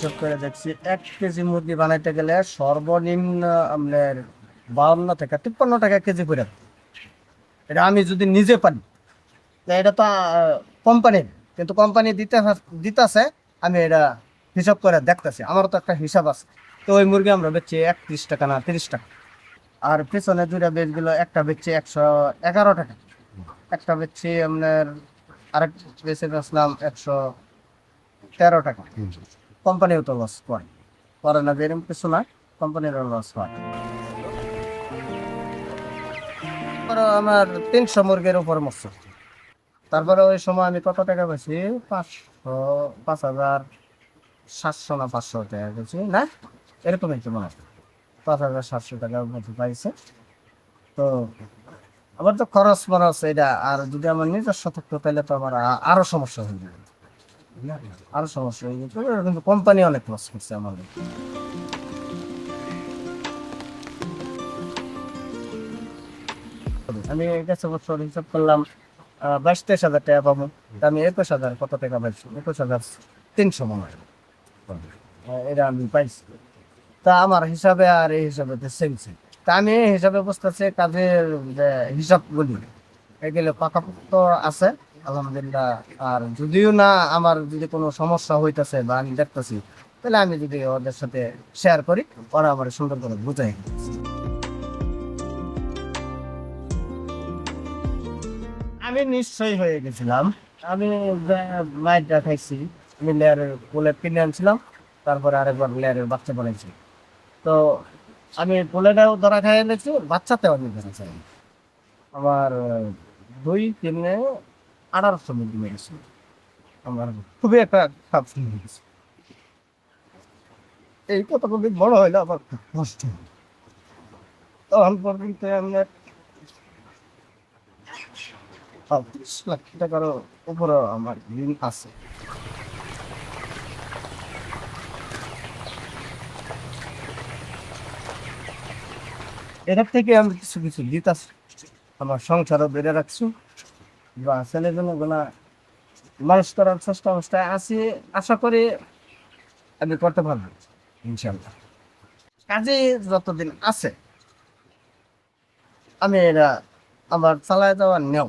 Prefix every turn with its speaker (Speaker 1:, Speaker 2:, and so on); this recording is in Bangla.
Speaker 1: হিসাব করে দেখছি, এক কেজি মুরগি বানাইতে গেলে সর্বনিম্ন আপনার বাউন্ন থেকে তিপ্পান্ন টাকা কেজি করে। এটা আমি যদি নিজে পারি এটা তো কোম্পানির, কিন্তু কোম্পানি দিতে দিতেছে, আমি এটা হিসাব করে দেখতেছি, আমারও তো একটা হিসাব আছে। তো ওই মুরগি আমরা বেচছি একত্রিশ টাকা না তিরিশ টাকা। আর পেছনে দুইটা বেচগুলো একটা বেচছি একশো এগারো টাকা। একটা বেচছি আপনার আরেক বেচে বেচলাম একশো তেরো টাকা। কোম্পানিও তো লস করে। করে না, যেরকম কিছু না, কোম্পানিরও লস হয়। আমার তিনশো মুরগির উপরে মরছে। তারপরে ওই সময় আমি কত টাকা পেয়েছি পাঁচশো, পাঁচ হাজার সাতশো না পাঁচশো টাকা পেয়েছি না? এরকমই তো মনে পাঁচ হাজার সাতশো টাকার মতো পাইছে। তো আমার তো খরচ মরচ, এটা আর যদি আমার নিজস্ব থাকতো, তাহলে তো আমার আরও সমস্যা হয়ে যাবে। আরও সমস্যা হয়ে যেত কিন্তু কোম্পানি অনেক লস করছে আমাদের। আমি গেছে বছর হিসাব করলাম বাইশ তেইশ হাজার টাকা পাবো। আমি একুশ হাজার, কত টাকা পাইছি? একুশ হাজার তিনশো মনে হয়। এটা আমি পাইছি। তা আমার হিসাবে আর এই হিসাবে সেম সেম তা আমি এই হিসাবে বুঝতেছি কাজের হিসাব বলি এগুলো পাকাপোক্ত আছে। আলহামদুলিল্লাহ। আর যদিও না আমার যদি কোনো সমস্যা হইতেছে বা আমি দেখতেছি, তাহলে আমি যদি ওদের সাথে শেয়ার করি, ওরা আমার সুন্দর করে বুঝাই আমি নিশ্চয়ই হয়ে গেছিলাম। আমি মাইটটা খাইছি আমি লেয়ারের পোলেট কিনে আনছিলাম, তারপরে আরেকবার লেয়ারের বাচ্চা বানাইছি। তো আমি পোলেটাও ধরা খাই এনেছি বাচ্চাতেও আমি ধরা খাই আমার দুই, তিনে আঠারোশো মিনিট হয়ে গেছে। আমার খুবই একটা হয়ে গেছে এই কতগুলি বড় হইলে আমার কষ্ট। তখন পর্যন্ত লাখ আমার আছে। এটার থেকে আমি কিছু কিছু দিতাছি আমার সংসারও বেড়ে রাখছি। বা গুলা মানুষ করার চেষ্টা অবস্থায় আছি, আশা করি আমি করতে পারব ইনশাল্লাহ কাজে যতদিন আছে, আমি এটা আমার চালায় যাওয়ার নেও